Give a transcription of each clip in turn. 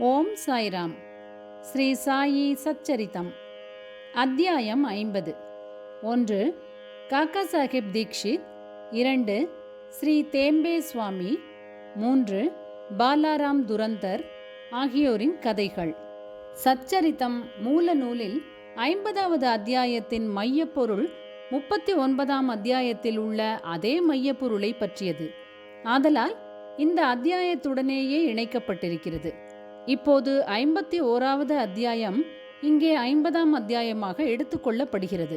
ஓம் சாய்ராம். ஸ்ரீ சாயி சச்சரிதம். அத்தியாயம் ஐம்பது. ஒன்று காக்கா சாஹிப் தீக்ஷித். இரண்டு ஸ்ரீ தேம்பே சுவாமி. மூன்று பாலாராம் துரந்தர் ஆகியோரின் கதைகள். சச்சரிதம் மூல நூலில் ஐம்பதாவது அத்தியாயத்தின் மையப்பொருள் முப்பத்தி ஒன்பதாம் அத்தியாயத்தில் உள்ள அதே மையப்பொருளை பற்றியது. ஆதலால் இந்த அத்தியாயத்துடனேயே இணைக்கப்பட்டிருக்கிறது. இப்போது ஐம்பத்தி ஓராவது அத்தியாயம் இங்கே ஐம்பதாம் அத்தியாயமாக எடுத்துக்கொள்ளப்படுகிறது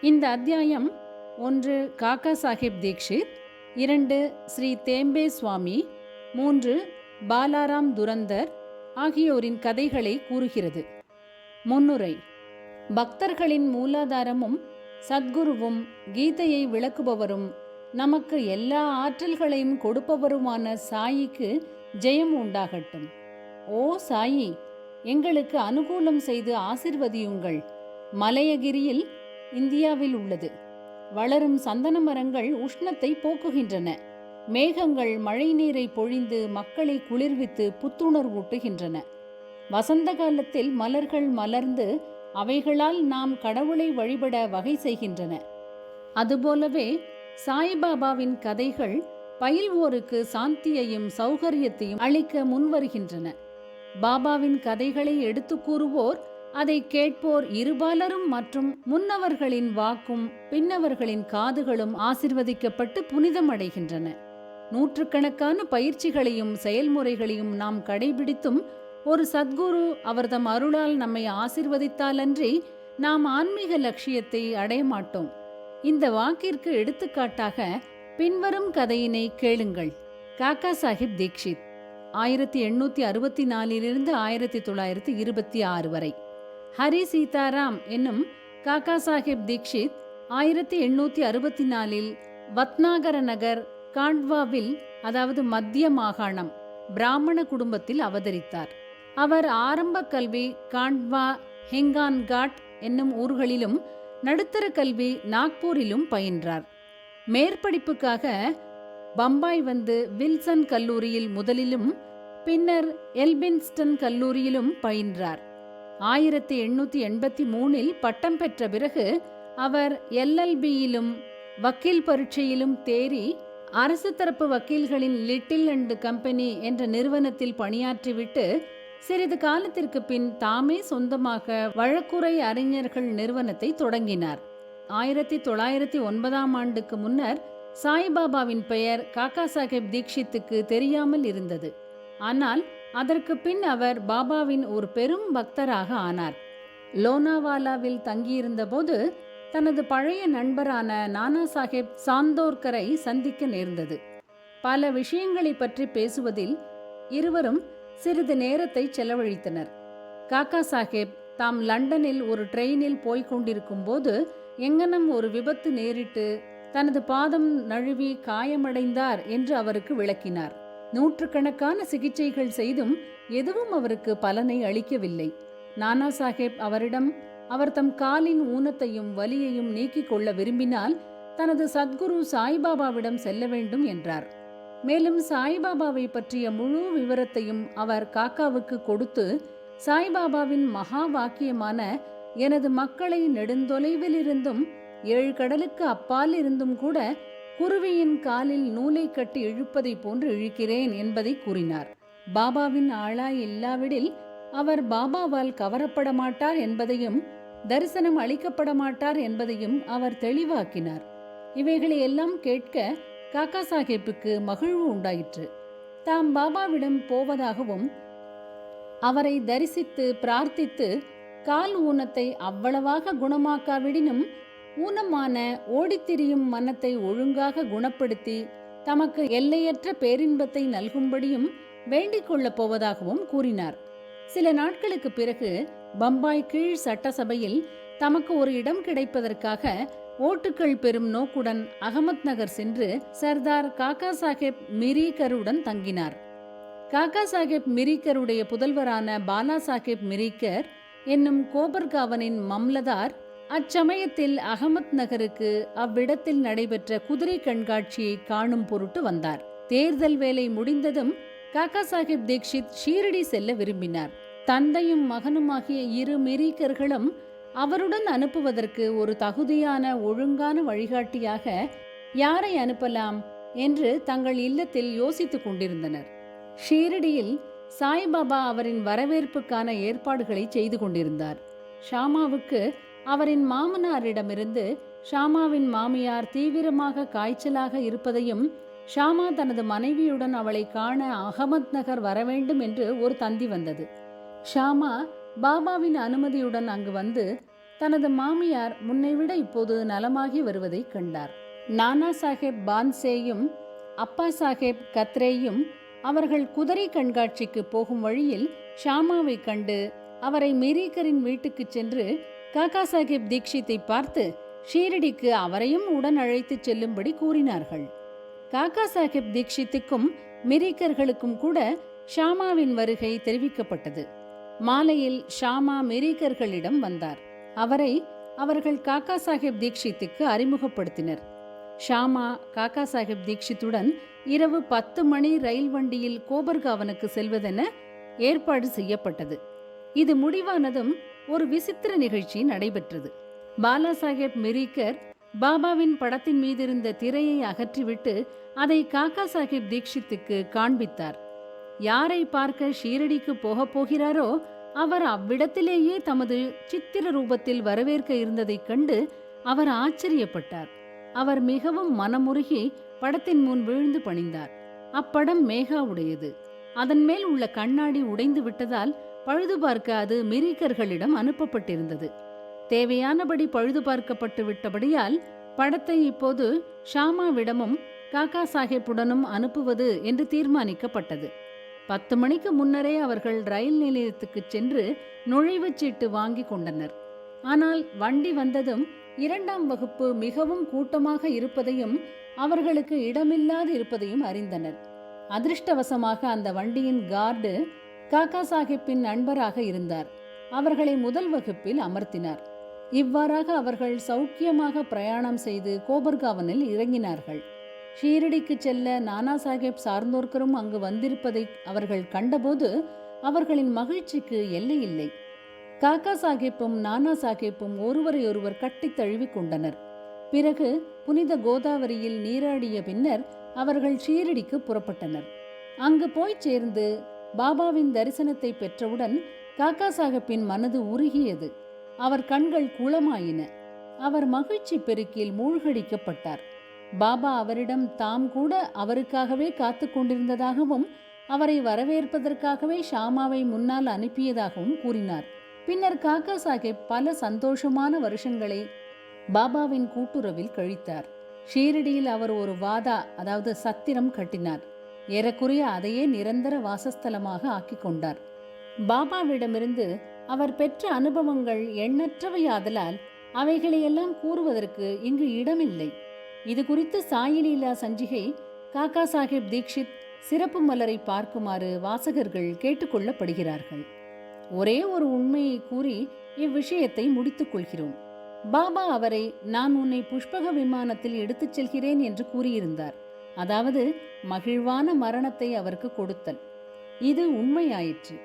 இந்த அத்தியாயம் ஒன்று காக்கா சாஹிப் தீக்ஷித் இரண்டு ஸ்ரீ தேம்பே சுவாமி மூன்று பாலாராம் துரந்தர் ஆகியோரின் கதைகளை கூறுகிறது. முன்னுரை பக்தர்களின் மூலாதாரமும் சத்குருவும் கீதையை விளக்குபவரும் நமக்கு எல்லா ஆற்றல்களையும் கொடுப்பவருமான சாயிக்கு ஜெயம் உண்டாகட்டும். ஓ சாயி எங்களுக்கு அனுகூலம் செய்து ஆசிர்வதியுங்கள். மலையகிரியில் இந்தியாவில் உள்ளது. வளரும் சந்தன மரங்கள் உஷ்ணத்தை போக்குகின்றன. மேகங்கள் மழை நீரை பொழிந்து மக்களை குளிர்வித்து புத்துணர்வூட்டுகின்றன வசந்த காலத்தில் மலர்கள் மலர்ந்து அவைகளால் நாம் கடவுளை வழிபட வகை செய்கின்றன. அதுபோலவே சாய்பாபாவின் கதைகள் பயில்வோருக்கு சாந்தியையும் சௌகரியத்தையும் அளிக்க முன்வருகின்றன. பாபாவின் கதைகளை எடுத்து கூறுவோர் அதை கேட்போர் இருபாலரும் மற்றும் முன்னவர்களின் வாக்கும் பின்னவர்களின் காதுகளும் ஆசிர்வதிக்கப்பட்டு புனிதமடைகின்றன. நூற்றுக்கணக்கான பயிற்சிகளையும் செயல்முறைகளையும் நாம் கடைபிடித்தும் ஒரு சத்குரு அவர்தம் அருளால் நம்மை ஆசிர்வதித்தாலன்றி நாம் ஆன்மீக லட்சியத்தை அடைய மாட்டோம். இந்த வாக்கிற்கு எடுத்துக்காட்டாக பின்வரும் கதையினை கேளுங்கள். காக்கா சாஹிப் தீக்ஷித். ஆயிரத்தி எண்ணூத்தி அறுபத்தி நாலிலிருந்து ஆயிரத்தி தொள்ளாயிரத்தி இருபத்தி ஆறு வரை. ஹரி சீதாராம் என்னும் காக்கா சாஹிப் தீக்ஷித் ஆயிரத்தி எண்ணூத்தி அறுபத்தி நாலில் வத்னாகர நகர் காண்ட்வாவில் அதாவது மத்திய மாகாணம் பிராமண குடும்பத்தில் அவதரித்தார். அவர் ஆரம்ப கல்வி காண்ட்வா ஹெங்கான்காட் என்னும் ஊர்களிலும் நடுத்தர கல்வி நாக்பூரிலும் பயின்றார். மேற்படிப்புக்காக பம்பாய் வந்து வில்சன் கல்லூரியில் முதலிலும் பின்னர் எல்பின்ஸ்டன் கல்லூரியிலும் பயின்றார். ஆயிரத்தி எண்ணூத்தி எண்பத்தி மூணில் பட்டம் பெற்ற பிறகு அவர் எல்எல்பியிலும் வக்கீல் பரீட்சையிலும் தேறி அரசு தரப்பு வக்கீல்களின் லிட்டில் அண்ட் கம்பெனி என்ற நிறுவனத்தில் பணியாற்றிவிட்டு சிறிது காலத்திற்கு பின் தாமே சொந்தமாக வழக்குரை அறிஞர்கள் நிறுவனத்தை தொடங்கினார். ஆயிரத்தி தொள்ளாயிரத்தி ஒன்பதாம் ஆண்டுக்கு முன்னர் சாய்பாபாவின் பெயர் காக்கா சாஹேப் தீக்ஷித்துக்கு தெரியாமல் இருந்தது. ஆனால் அதற்கு பின் அவர் பாபாவின் ஒரு பெரும் பக்தராக ஆனார். லோனாவாலாவில் தங்கியிருந்தபோது தனது பழைய நண்பரான நானா சாஹேப் சாந்தோர்கரை சந்திக்க நேர்ந்தது. பல விஷயங்களை பற்றி பேசுவதில் இருவரும் சிறிது நேரத்தை செலவழித்தனர். காக்கா சாஹேப் தாம் லண்டனில் ஒரு ட்ரெயினில் போய்க் கொண்டிருக்கும் போது எங்கனம் ஒரு விபத்து நேரிட்டு தனது பாதம் நழுவி காயமடைந்தார் என்று அவருக்கு விளக்கினார். நூற்றுக்கணக்கான சிகிச்சைகள் செய்தும் எதுவும் அவருக்கு பலனை அளிக்கவில்லை. நானா சாஹேப் அவரிடம் அவர் தம் காலின் ஊனத்தையும் வலியையும் நீக்கிக் கொள்ள விரும்பினால் தனது சத்குரு சாய்பாபாவிடம் செல்ல வேண்டும் என்றார். மேலும் சாய்பாபாவை பற்றிய முழு விவரத்தையும் அவர் காக்காவுக்கு கொடுத்து சாய்பாபாவின் மகா வாக்கியமான எனது மக்களை நெடுந்தொலைவில் இருந்தும் ஏழு கடலுக்கு அப்பால் இருந்தும் கூட குருவியின் காலில் நூலை கட்டி இழுப்பதை போன்று இழுக்கிறேன் என்பதை கூறினார். பாபாவின் ஆளாய் இல்லாவிடில் அவர் பாபாவால் கவரப்பட மாட்டார் என்பதையும் தரிசனம் அளிக்கப்பட மாட்டார் என்பதையும் அவர் தெளிவாக்கினார். இவைகளை எல்லாம் கேட்க காக்கா சாஹேப்புக்கு மகிழ்வு உண்டாயிற்று. தாம் பாபாவிடம் போவதாகவும் அவரை தரிசித்து பிரார்த்தித்து கால் ஊனத்தை அவ்வளவாக குணமாக்காவிடினும் ஊனமான ஓடித்திரியும் மனத்தை ஒழுங்காக குணப்படுத்தி தமக்கு எல்லையற்ற பேரின்பத்தை நல்கும்படியும் வேண்டிக் கொள்ளப் போவதாகவும் கூறினார். சில நாட்களுக்கு பிறகு பம்பாய் கீழ் சட்டசபையில் தமக்கு ஒரு இடம் கிடைப்பதற்காக ஓட்டுக்கள் பெறும் நோக்குடன் அகமத் நகர் சென்று சர்தார் காக்கா சாஹேப் மிரீக்கருடன் தங்கினார். காக்கா சாஹேப் மிரீக்கருடைய புதல்வரான பாலா சாஹேப் மிரீக்கர் என்னும் கோபர்காவனின் மம்லதார் அச்சமயத்தில் அகமத் நகருக்கு அவ்விடத்தில் நடைபெற்ற குதிரை கண்காட்சியை காணும் பொருட்டு வந்தார். தேர்தல் வேலை முடிந்ததும் காக்கா சாஹிப் தீக்ஷித் ஷீரடி செல்ல விரும்பினார். தந்தையும் மகனுமாகிய இரு மிரீக்கர்களும் அவருடன் அனுப்புவதற்கு ஒரு தகுதியான ஒழுங்கான வழிகாட்டியாக யாரை அனுப்பலாம் என்று தங்கள் இல்லத்தில் யோசித்துக் கொண்டிருந்தனர். ஷீரடியில் சாய்பாபா அவரின் வரவேற்புக்கான ஏற்பாடுகளை செய்து கொண்டிருந்தார். ஷாமாவுக்கு அவரின் மாமனாரிடமிருந்து ஷாமாவின் மாமியார் தீவிரமாக காய்ச்சலாக இருப்பதையும் ஷாமா தனது மனைவியுடன் அவளை காண அகமத் நகர் வரவேண்டும் என்று ஒரு தந்தி வந்தது. ஷாமா பாபாவின் அனுமதியுடன் அங்கு வந்து தனது மாமியார் முன்னைவிட இப்போது நலமாகி வருவதை கண்டார். நானா சாஹேப் பான்சேயும் அப்பா சாஹேப் கத்ரேயும் அவர்கள் குதிரை கண்காட்சிக்கு போகும் வழியில் ஷாமாவை கண்டு அவரை மெரீக்கரின் வீட்டுக்கு சென்று காக்கா சாஹிப் தீக்ஷித்தை பார்த்து ஷீரடிக்கு அவரையும் உடன் அழைத்துச் செல்லும்படி கூறினார்கள். காக்கா சாஹிப் தீக்ஷித்துக்கும் மிரீக்கர்களுக்கும் கூட ஷாமாவின் வருகை தெரிவிக்கப்பட்டது. மாலையில் ஷாமா மிரீக்கர்களிடம் வந்தார். அவரை அவர்கள் காக்கா சாஹிப் தீக்ஷித்துக்கு அறிமுகப்படுத்தினர். ஷாமா காக்கா சாஹிப் தீக்ஷித்துடன் இரவு பத்து மணி ரயில் வண்டியில் கோபர்காவனுக்கு செல்வதென ஏற்பாடு செய்யப்பட்டது. இது முடிவானதும் ஒரு விசித்திர நிகழ்ச்சி நடைபெற்றது. பாலா சாஹேப் பாபாவின் படத்தின் மீதிருந்த திரையை அகற்றிவிட்டு அதை காக்கா சாஹேப் தீக்ஷித்துக்கு காண்பித்தார். யாரை பார்க்க ஷீரடிக்கு போகப் போகிறாரோ அவர் அவ்விடத்திலேயே தமது சித்திர ரூபத்தில் வரவேற்க இருந்ததைக் கண்டு அவர் ஆச்சரியப்பட்டார். அவர் மிகவும் மனமுருகி படத்தின் முன் விழுந்து பணிந்தார். அப்படம் மேகா உடையது அதன் மேல் உள்ள கண்ணாடி உடைந்து விட்டதால் பழுது பார்க்க அது மிரீக்கர்களிடம் அனுப்பப்பட்டிருந்தது. தேவையானபடி பழுது பார்க்கப்பட்டு விட்டபடியால் படத்தை இப்போது ஷாமாவிடமும் காக்கா சாஹேப்புடனும் அனுப்புவது என்று தீர்மானிக்கப்பட்டது. பத்து மணிக்கு முன்னரே அவர்கள் ரயில் நிலையத்துக்கு சென்று நுழைவுச் சீட்டு வாங்கி கொண்டனர். ஆனால் வண்டி வந்ததும் இரண்டாம் வகுப்பு மிகவும் கூட்டமாக இருப்பதையும் அவர்களுக்கு இடமில்லாது இருப்பதையும் அறிந்தனர். அதிர்ஷ்டவசமாக அந்த வண்டியின் கார்டு காக்கா சாஹிப்பின் நண்பராக இருந்தார். அவர்களை முதல் வகுப்பில் அமர்த்தினார். இவ்வாறாக அவர்கள் சௌக்கியமாக பிரயாணம் செய்து கோபர்காவனில் இறங்கினார்கள். ஷீரடிக்கு செல்ல நானா சாஹேப் சார்ந்தோர்க்கரும் அங்கு வந்திருப்பதை அவர்கள் கண்டபோது அவர்களின் மகிழ்ச்சிக்கு எல்லையில்லை. காக்கா சாஹேப்பும் நானா சாஹேப்பும் ஒருவரையொருவர் கட்டித் தழுவி கொண்டனர். பிறகு புனித கோதாவரியில் நீராடிய பின்னர் அவர்கள் ஷீரடிக்கு புறப்பட்டனர். அங்கு போய் சேர்ந்து பாபாவின் தரிசனத்தை பெற்றவுடன் காக்கா சாஹிப்பின் மனது உருகியது. அவர் கண்கள் குளமாயின. அவர் மகிழ்ச்சி பெருக்கில் மூழ்கடிக்கப்பட்டார். பாபா அவரிடம் தாம் கூட அவருக்காகவே காத்து கொண்டிருந்ததாகவும் அவரை வரவேற்பதற்காகவே ஷாமாவை முன்னால் அனுப்பியதாகவும் கூறினார். பின்னர் காக்கா சாஹேப் பல சந்தோஷமான வருஷங்களை பாபாவின் கூட்டுறவில் கழித்தார். ஷீரடியில் அவர் ஒரு வாதா அதாவது சத்திரம் கட்டினார். ஏறக்குறைய அதையே நிரந்தர வாசஸ்தலமாக ஆக்கிக் கொண்டார். பாபாவிடமிருந்து அவர் பெற்ற அனுபவங்கள் எண்ணற்றவையாதலால் அவைகளையெல்லாம் கூறுவதற்கு இங்கு இடமில்லை. இது குறித்து சாயிலீலா சஞ்சிகை காக்கா சாஹிப் தீக்ஷித் சிறப்பு மலரை பார்க்குமாறு வாசகர்கள் கேட்டுக்கொள்ளப்படுகிறார்கள் ஒரே ஒரு உண்மையை கூறி இவ்விஷயத்தை முடித்துக் கொள்கிறோம். பாபா அவரை நான் உன்னை புஷ்பக விமானத்தில் எடுத்துச் செல்கிறேன் என்று கூறியிருந்தார். அதாவது மகிழ்வான மரணத்தை அவருக்கு கொடுத்தல். இது உண்மையாயிற்று.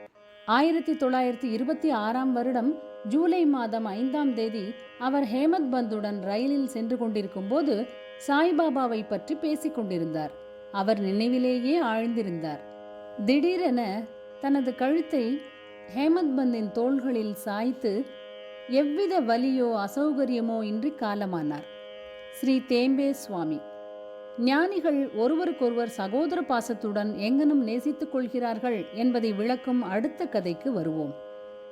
ஆயிரத்தி தொள்ளாயிரத்தி இருபத்தி ஆறாம் வருடம் ஜூலை மாதம் ஐந்தாம் தேதி அவர் ஹேமத் பந்துடன் ரயிலில் சென்று கொண்டிருக்கும் போது சாய்பாபாவை பற்றி பேசிக் கொண்டிருந்தார். அவர் நினைவிலேயே ஆழ்ந்திருந்தார். திடீரென தனது கழுத்தை ஹேமத் பந்தின் தோள்களில் சாய்த்து எவ்வித வலியோ அசௌகரியமோ இன்றி காலமானார். ஸ்ரீ தேம்பே சுவாமி. ஞானிகள் ஒருவருக்கொருவர் சகோதர பாசத்துடன் எங்கனும் நேசித்துக் கொள்கிறார்கள் என்பதை விளக்கும் அடுத்த கதைக்கு வருவோம்.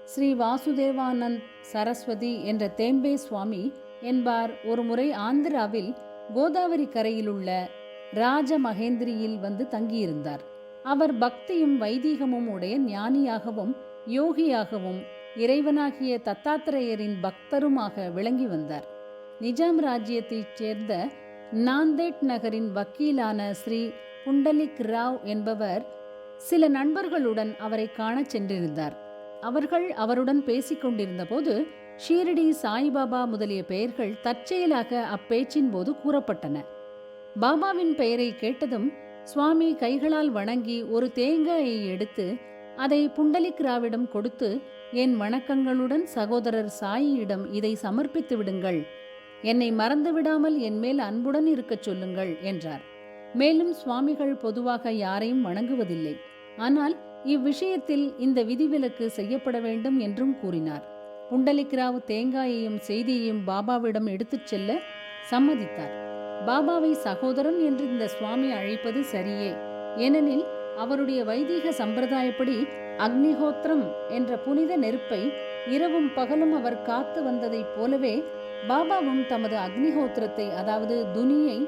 ஸ்ரீ வாசுதேவானந்த் சரஸ்வதி என்ற தேம்பே சுவாமி என்பார் ஒருமுறை ஆந்திராவில் கோதாவரி கரையிலுள்ள ராஜ மகேந்திரியில் வந்து தங்கியிருந்தார். அவர் பக்தியும் வைதீகமும் உடைய ஞானியாகவும் யோகியாகவும் இறைவனாகிய தத்தாத்திரேயரின் பக்தருமாக விளங்கி வந்தார். நிஜாம் ராஜ்யத்தைச் சேர்ந்த நாந்தேட் நகரின் வக்கீலான ஸ்ரீ புண்டலிக் ராவ் என்பவர் சில நண்பர்களுடன் அவரை காணச் சென்றிருந்தார். அவர்கள் அவருடன் பேசிக் கொண்டிருந்தபோது ஷீரடி சாய்பாபா முதலிய பெயர்கள் தற்செயலாக அப்பேச்சின் போது கூறப்பட்டன. பாபாவின் பெயரை கேட்டதும் சுவாமி கைகளால் வணங்கி ஒரு தேங்காயை எடுத்து அதை புண்டலிக் ராவிடம் கொடுத்து என் வணக்கங்களுடன் சகோதரர் சாயியிடம் இதை சமர்ப்பித்து விடுங்கள். என்னை மறந்து விடாமல் என் மேல் அன்புடன் இருக்கச் சொல்லுங்கள் என்றார். மேலும் சுவாமிகள் பொதுவாக யாரையும் வணங்குவதில்லை. ஆனால் இவ்விஷயத்தில் இந்த விதிவிலக்கு செய்யப்பட வேண்டும் என்றும் கூறினார். புண்டலிக்ராவ் தேங்காயையும் செய்தியையும் பாபாவிடம் எடுத்துச் செல்ல சம்மதித்தார். பாபாவை சகோதரன் என்று இந்த சுவாமி அழைப்பது சரியே. ஏனெனில் அவருடைய வைதீக சம்பிரதாயப்படி அக்னிஹோத்திரம் என்ற புனித நெருப்பை இரவும் பகலும் அவர் காத்து வந்ததைப் போலவே பாபாவும் தமது அக்னிஹோத்திரத்தை அதாவது துனியை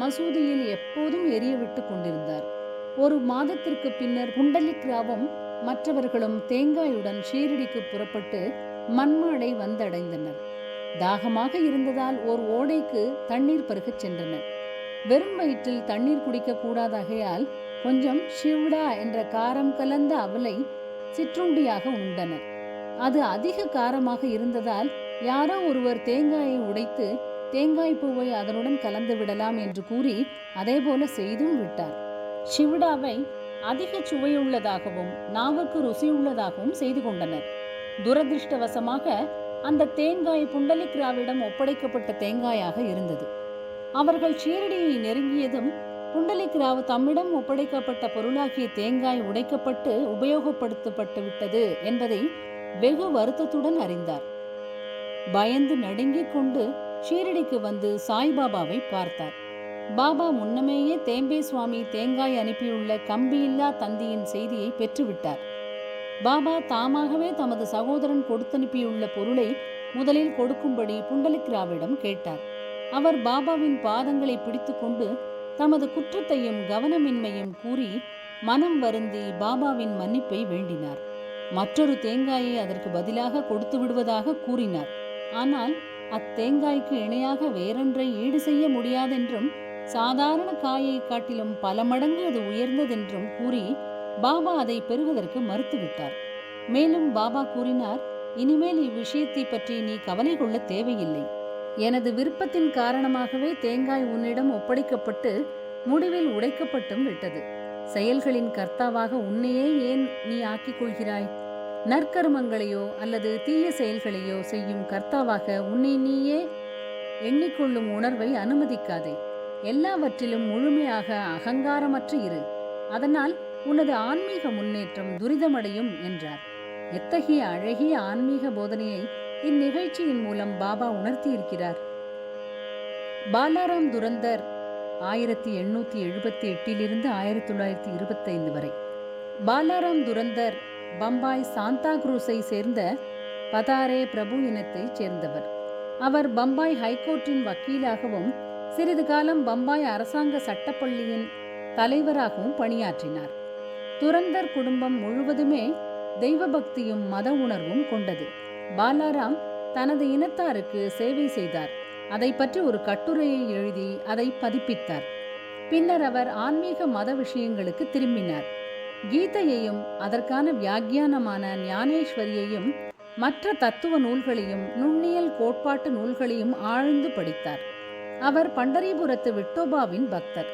மசூதியில் எப்போதும் எரிய விட்டு கொண்டிருந்தார். ஒரு மாதத்திற்கு பின்னர் புண்டலிக்ராவும் மற்றவர்களும் தேங்காயுடன் ஷீரடிக்கு புறப்பட்டு மண்மாடை வந்தடைந்தனர். தாகமாக இருந்ததால் ஓர் ஓடைக்கு தண்ணீர் பருகச் சென்றனர். வெறும் வயிற்றில் தண்ணீர் குடிக்க கூடாதாகையால் கொஞ்சம் ஷிவ்டா என்ற காரம் கலந்த அவலை சிற்றுண்டியாக உண்டனர். அது அதிக காரமாக இருந்ததால் யாரோ ஒருவர் தேங்காயை உடைத்து தேங்காய் பூவை அதனுடன் கலந்து விடலாம் என்று கூறி அதேபோல செய்தும் விட்டார். ஷிவ்டாவை அதிக சுவையுள்ளதாகவும் நாவுக்கு ருசியுள்ளதாகவும் செய்து கொண்டனர். துரதிருஷ்டவசமாக அந்த தேங்காய் புண்டலிக்ராவிடம் ஒப்படைக்கப்பட்ட தேங்காயாக இருந்தது. அவர்கள் ஷீரடியை நெருங்கியதும் புண்டலிக்ராவ் தம்மிடம் ஒப்படைக்கப்பட்ட பொருளாகிய தேங்காய் உடைக்கப்பட்டு உபயோகப்படுத்தப்பட்டு விட்டது என்பதை வெகு வருத்தத்துடன் அறிந்தார். பயந்து நடுங்கிக் கொண்டு ஷீரடிக்கு வந்து சாய்பாபாவை பார்த்தார். பாபா முன்னமேயே தேம்பே சுவாமி தேங்காய் அனுப்பியுள்ள கம்பியில்லா தந்தியின் செய்தியை பெற்றுவிட்டார். பாபா தாமாகவே தமது சகோதரன் கொடுத்தனுப்பியுள்ள பொருளை முதலில் கொடுக்கும்படி புண்டலிக்ராவிடம் கேட்டார். அவர் பாபாவின் பாதங்களை பிடித்துக்கொண்டு தமது குற்றத்தையும் கவனமின்மையும் கூறி மனம் வருந்தி பாபாவின் மன்னிப்பை வேண்டினார். மற்றொரு தேங்காயை அதற்கு பதிலாக கொடுத்து விடுவதாக கூறினார். ஆனால் அத்தேங்காய்க்கு இணையாக வேறொன்றை ஈடு செய்ய முடியாதென்றும் சாதாரண காயை காட்டிலும் பல மடங்கு அது உயர்ந்ததென்றும் கூறி பாபா அதை பெறுவதற்கு மறுத்துவிட்டார். மேலும் பாபா கூறினார் இனிமேல் இவ்விஷயத்தை பற்றி நீ கவலை கொள்ள தேவையில்லை. எனது விருப்பத்தின் காரணமாகவே தேங்காய் உன்னிடம் ஒப்படைக்கப்பட்டு முடிவில் உடைக்கப்பட்டும் விட்டது. செயல்களின் கர்த்தாவாக உன்னையே ஏன் நீ ஆக்கிக் கொள்கிறாய்? நற்கருமங்களையோ அல்லது தீய செயல்களையோ செய்யும் கர்த்தாவாக உன்னை நீயே எண்ணிக்கொள்ளும் உணர்வை அனுமதிக்காதே. எல்லாவற்றிலும் முழுமையாக அகங்காரமற்று இரு. அதனால் உனது ஆன்மீக முன்னேற்றம் துரிதமடையும் என்றார். எத்தகைய அழகிய ஆன்மீக போதனையை இந்நிகழ்ச்சியின் மூலம் பாபா உணர்த்தியிருக்கிறார். பாலாராம் துரந்தர் ஆயிரத்தி எண்ணூத்தி எழுபத்தி எட்டிலிருந்து ஆயிரத்தி தொள்ளாயிரத்தி இருபத்தைந்து வரை. பாலாராம் துரந்தர் பம்பாய் சாந்தா குரூஸை சேர்ந்த பதாரே பிரபு இனத்தைச் சேர்ந்தவர். அவர் பம்பாய் ஹைகோர்ட்டின் வக்கீலாகவும் சிறிது காலம் பம்பாய் அரசாங்க சட்டப்பள்ளியின் தலைவராகவும் பணியாற்றினார். துரந்தர் குடும்பம் முழுவதுமே தெய்வ பக்தியும் மத உணர்வும் கொண்டது. பாலாராம் தனது இனத்தாருக்கு சேவை செய்தார். அதை பற்றி ஒரு கட்டுரையை எழுதி அதை பதிப்பித்தார். பின்னர் அவர் ஆன்மீக மத விஷயங்களுக்கு திரும்பினார். கீதையையும் அதற்கான வியாக்கியானமான ஞானேஸ்வரியையும் மற்ற தத்துவ நூல்களையும் நுண்ணியல் கோட்பாட்டு நூல்களையும் ஆழ்ந்து படித்தார். அவர் பண்டரிபுரத்து விட்டோபாவின் பக்தர்.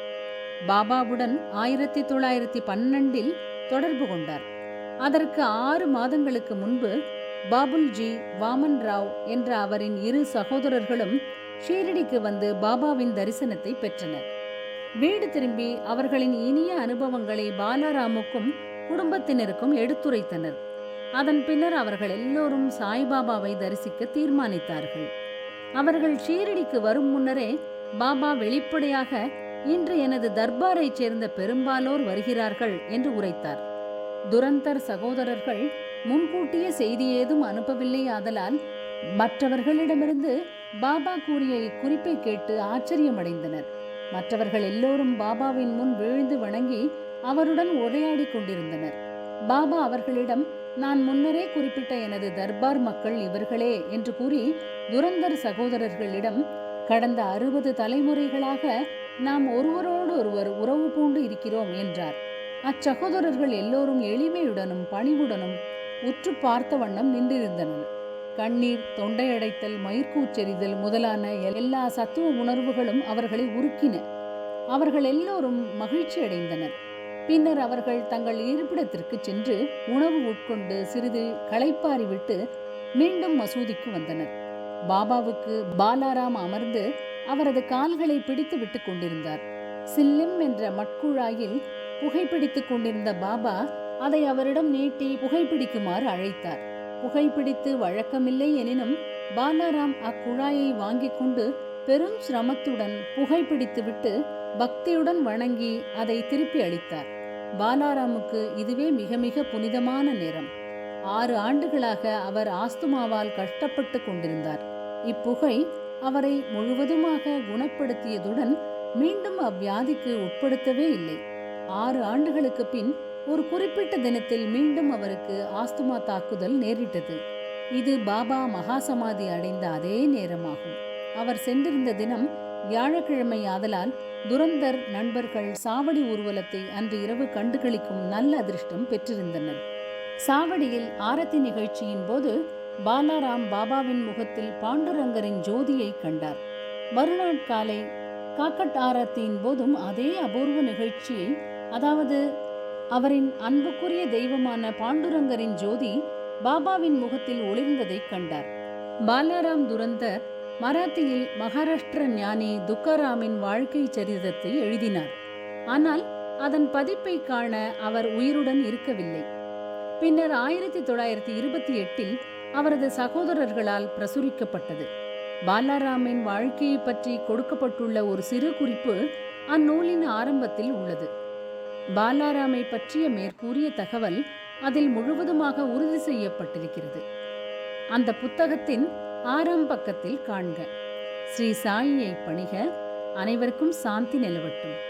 பாபாவுடன் ஆயிரத்தி தொள்ளாயிரத்தி பன்னெண்டில் தொடர்பு கொண்டார். அதற்கு ஆறு மாதங்களுக்கு முன்பு பாபுல்ஜி வாமன் ராவ் என்ற அவரின் இரு சகோதரர்களும் ஷீரடிக்கு வந்து பாபாவின் தரிசனத்தை பெற்றனர். வீடு திரும்பி அவர்களின் இனிய அனுபவங்களை பாலாராமுக்கும் குடும்பத்தினருக்கும் எடுத்துரைத்தனர். அதன் பின்னர் அவர்கள் எல்லோரும் சாய்பாபாவை தரிசிக்க தீர்மானித்தார்கள். அவர்கள் ஷீரடிக்கு வரும் முன்னரே பாபா வெளிப்படையாக இன்று எனது தர்பாரைச் சேர்ந்த பெரும்பாலோர் வருகிறார்கள் என்று உரைத்தார். துரந்தர் சகோதரர்கள் முன்கூட்டிய செய்தி ஏதும் அனுப்பவில்லை ஆதலால் மற்றவர்களிடமிருந்து பாபா கூறிய இக்குறிப்பை கேட்டு ஆச்சரியமடைந்தனர். மற்றவர்கள் எல்லோரும் பாபாவின் முன் விழுந்து வணங்கி அவருடன் உரையாடிக் கொண்டிருந்தனர். பாபா அவர்களிடம் நான் முன்னரே குறிப்பிட்ட எனது தர்பார் மக்கள் இவர்களே என்று கூறி துரந்தர் சகோதரர்களிடம் கடந்த அறுபது தலைமுறைகளாக நாம் ஒருவரோடு ஒருவர் உறவு பூண்டு இருக்கிறோம் என்றார். அச்சகோதரர்கள் எல்லோரும் எளிமையுடனும் பணிவுடனும் உற்று பார்த்த வண்ணம் நின்றிருந்தனர். கண்ணீர் தொண்டையடைத்தல் மயிர்கூச்செறிதல் முதலான எல்லா சத்துவ உணர்வுகளும் அவர்களை உருக்கின. அவர்கள் எல்லோரும் மகிழ்ச்சி அடைந்தனர் பின்னர் அவர்கள் தங்கள் இருப்பிடத்திற்கு சென்று உணவு உட்கொண்டு சிறிது களைப்பாறிவிட்டு மீண்டும் மசூதிக்கு வந்தனர். பாபாவுக்கு பாலாராம் அமர்ந்து அவரது கால்களை பிடித்து விட்டு கொண்டிருந்தார். சில்லிம் என்ற மட்குழாயில் புகைப்பிடித்துக் கொண்டிருந்த பாபா அதை அவரிடம் நீட்டி புகைப்பிடிக்குமாறு அழைத்தார். புகைப்பிடித்து வழக்கமில்லை எனினும் பாலாராம் அக்குழாயை வாங்கிக் கொண்டு பெரும் சிரமத்துடன் புகைப்பிடித்துவிட்டு பக்தியுடன் வணங்கி அதை திருப்பி அளித்தார். பாலாராமுக்கு இதுவே மிக மிக புனிதமான நேரம். ஆறு ஆண்டுகளாக அவர் ஆஸ்துமாவால் கஷ்டப்பட்டு கொண்டிருந்தார். இப்புகை அவரை முழுவதுமாக குணப்படுத்தியதுடன் மீண்டும் அவ்வியாதிக்கு உட்படுத்தவே இல்லை. ஆறு ஆண்டுகளுக்கு பின் ஒரு குறிப்பிட்ட தினத்தில் மீண்டும் அவருக்கு ஆஸ்துமா தாக்குதல் நேரிட்டது. இது பாபா மகாசமாதி அடைந்த அதே நேரமாகும். அவர் சென்றிருந்த தினம் வியாழக்கிழமை ஆதலால் துரந்தர் நண்பர்கள் சாவடி ஊர்வலத்தை அன்று இரவு கண்டுகளிக்கும் நல்ல அதிர்ஷ்டம் பெற்றிருந்தனர். சாவடியில் ஆரத்தி நிகழ்ச்சியின் போது பாலாராம் பாபாவின் முகத்தில் பாண்டுரங்கரின் ஜோதியை கண்டார். மறுநாள் காலை காக்கட் ஆரத்தியின் போதும் அதே அபூர்வ நிகழ்ச்சியை அதாவது அவரின் அன்புக்குரிய தெய்வமான பாண்டுரங்கரின் ஜோதி பாபாவின் முகத்தில் ஒளிர்ந்ததை கண்டார். பாலாராம் துரந்தர் மராத்தியில் மகாராஷ்டிர ஞானி துக்காராமின் வாழ்க்கை சரிதத்தை எழுதினார். ஆனால் அதன் பதிப்பை காண அவர் உயிருடன் இருக்கவில்லை. பின்னர் ஆயிரத்தி தொள்ளாயிரத்தி இருபத்தி எட்டில் அவரது சகோதரர்களால் பிரசுரிக்கப்பட்டது. பாலாராமின் வாழ்க்கையை பற்றி கொடுக்கப்பட்டுள்ள ஒரு சிறு குறிப்பு அந்நூலின் ஆரம்பத்தில் உள்ளது. பாலாராமை பற்றிய மேற்கூறிய தகவல் அதில் முழுவதுமாக உறுதி செய்யப்பட்டிருக்கிறது. அந்த புத்தகத்தின் ஆறாம் பக்கத்தில் காண்க. ஸ்ரீ சாயியை பணிக. அனைவருக்கும் சாந்தி நிலவட்டும்.